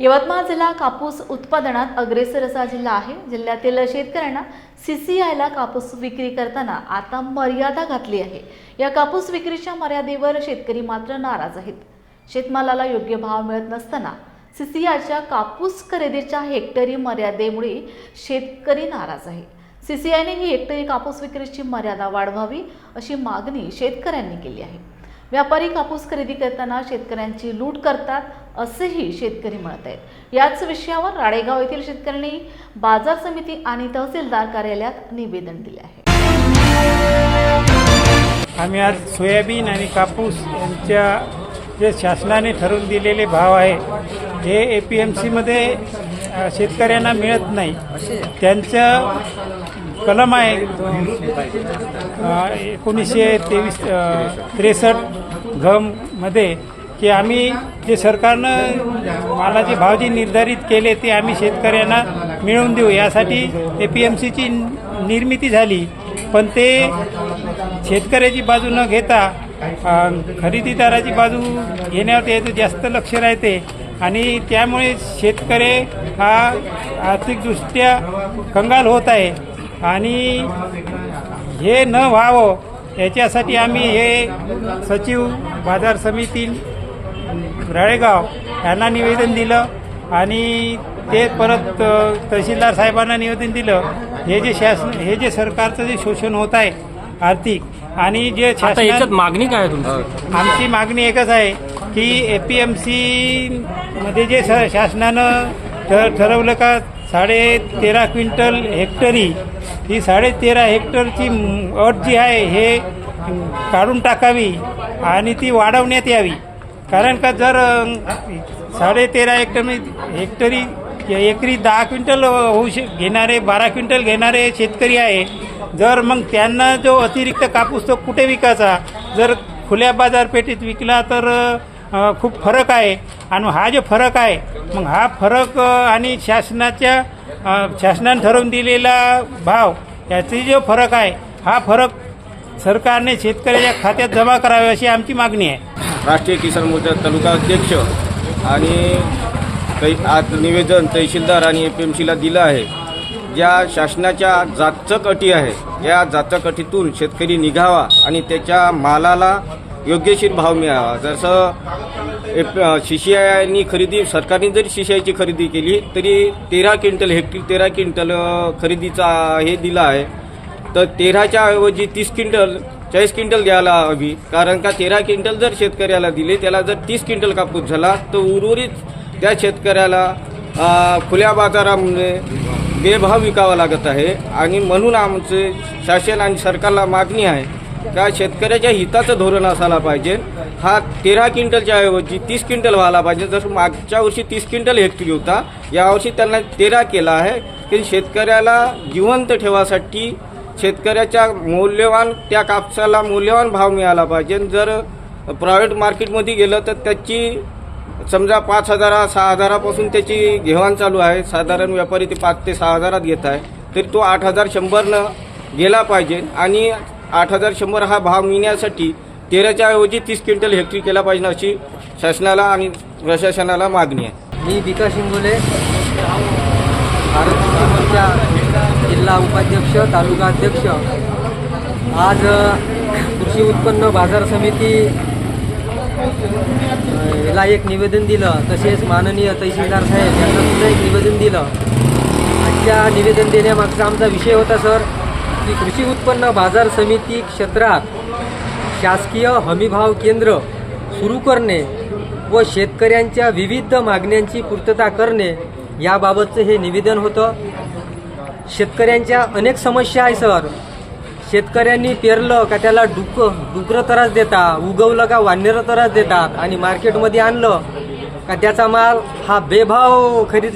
यवतमाळ जिल्हा कापूस उत्पादनात अग्रेसर असा जिल्हा आहे. जिल्ह्यातील शेतकऱ्यांना सीसीआयला कापूस विक्री करताना आता मर्यादा घातली आहे. या कापूस विक्रीच्या मर्यादेवर शेतकरी मात्र नाराज आहेत. शेतमालाला योग्य भाव मिळत नसताना सीसीआयच्या कापूस खरेदीच्या हेक्टरी मर्यादेमुळे शेतकरी नाराज आहे. सीसीआयने ही हेक्टरी कापूस विक्रीची मर्यादा वाढवावी अशी मागणी शेतकऱ्यांनी केली आहे. व्यापारी कापूस खरेदी करताना शेतकऱ्यांची लूट करतात असंही शेतकरी म्हणत आहेत. याच विषयावर राळेगाव येथील शेतकऱ्यांनी बाजार समिती आणि तहसीलदार कार्यालयात निवेदन दिले आहे. आम्ही आज सोयाबीन आणि कापूस यांच्या जे शासनाने ठरवून दिलेले भाव आहे हे ए पी एम सीमध्ये शेतकऱ्यांना मिळत नाही. त्यांचं कलम आहे एकोणीसशे तेवीस त्रेसष्ट घममध्ये की आम्ही जे सरकारनं मालाचे भाव जे निर्धारित केले ते आम्ही शेतकऱ्यांना मिळवून देऊ. यासाठी ए पी एम सीची निर्मिती झाली. पण ते शेतकऱ्याची बाजू न घेता खरेदीदाराची बाजू घेण्यावर याचं जास्त लक्ष राहते. आणि त्यामुळे शेतकरी हा आर्थिकदृष्ट्या कंगाल होत आहे. आणि हे न व्हावं याच्यासाठी आम्ही हे सचिव बाजार समिती राळेगाव यांना निवेदन दिलं आणि ते परत तहसीलदार साहेबांना निवेदन दिलं. हे जे शासन हे जे सरकारचं जे शोषण होत आहे आर्थिक आणि जे शासना मागणी काय तुमची? आमची मागणी एकच आहे की ए पी एम सी मध्ये जे शासनानं ठरवलं का साडे तेरा क्विंटल हेक्टरी ही साडे तेरा हेक्टरची अट जी आहे हे काढून टाकावी आणि ती वाढवण्यात यावी. कारण का जर साडे तेरा हेक्टर हेक्टरी एकरी दहा क्विंटल होऊ श घेणारे बारा क्विंटल घेणारे शेतकरी आहे. जर मग त्यांना जो अतिरिक्त कापूस तो कुठे विकायचा? जर खुल्या बाजारपेठेत विकला तर खूप फरक आहे. आणि हा जो फरक आहे मग हा फरक आणि शासनाच्या शासनाने ठरवून दिलेला भाव याचे जो फरक आहे हा फरक सरकारने शेतकऱ्याच्या खात्यात जमा करावे अशी आमची मागणी आहे. राष्ट्रीय किसान मोर्चा तालुका अध्यक्ष आणि तै आज निवेदन तहसीलदार आणि ए पी एम सीला दिलं आहे. ज्या शासनाच्या जातक अटी आहे या जातक अटीतून शेतकरी निघावा आणि त्याच्या मालाला योग्यशीर भाव मिळावा. जसं सी सी आयनी खरेदी सरकारने जरी सी सी आयची खरेदी केली तरी तेरा क्विंटल हेक्टरी तेरा क्विंटल खरेदीचा हे दिला आहे. तर तेराच्या ऐवजी तीस क्विंटल चाळीस क्विंटल द्यायला हवी. कारण का तेरा क्विंटल जर शेतकऱ्याला दिले त्याला जर तीस क्विंटल कापूस झाला तर उर्वरित त्या शेतकऱ्याला खुल्या बाजारामध्ये बेभाव विकावा लागत आहे. आणि म्हणून आमचे शासन आणि सरकारला मागणी आहे का शेतकऱ्याच्या हिताचं धोरण असायला पाहिजे. हा तेरा क्विंटलच्या ऐवजी तीस क्विंटल व्हायला पाहिजे. जसं मागच्या वर्षी तीस क्विंटल हेक्टरी होता यावर्षी त्यांना तेरा केला आहे. की शेतकऱ्याला जिवंत ठेवासाठी शेतकऱ्याच्या मौल्यवान त्या कापसाला मौल्यवान भाव मिळाला पाहिजे. जर प्रायव्हेट मार्केटमध्ये गेलं तर त्याची समजा पाच हजारा सहा हजारापासून त्याची घेवाण चालू आहे. साधारण व्यापारी ते पाच ते सहा हजारात घेत आहे. तरी तो आठ हजार शंभरनं गेला पाहिजे. आणि आठ हजार शंभर हा भाव मिळण्यासाठी तेराच्या ऐवजी तीस क्विंटल हेक्टरी केला पाहिजे अशी शासनाला आणि प्रशासनाला मागणी आहे. मी विकास शिंगोले. भारत जिल्हा उपाध्यक्ष तालुका अध्यक्ष आज कृषी उत्पन्न बाजार समिती ला एक निवेदन दिलं. तसेच माननीय तहसीलदार साहेब यांना सुद्धा एक निवेदन दिलं. आजच्या निवेदन देण्यामागचा आमचा विषय होता सर की कृषी उत्पन्न बाजार समिती क्षेत्रात शासकीय हमीभाव केंद्र सुरू करणे व शेतकऱ्यांच्या विविध मागण्यांची पूर्तता करणे याबाबतचं हे निवेदन होतं. शेतकऱ्यांच्या अनेक समस्या आहे सर. शेतकऱ्यांनी पेरलं का त्याला डुक डुकरं त्रास देतात उगवलं का वानरं त्रास देतात आणि मार्केटमध्ये आणलं का त्याचा माल हा बेभाव खरेदी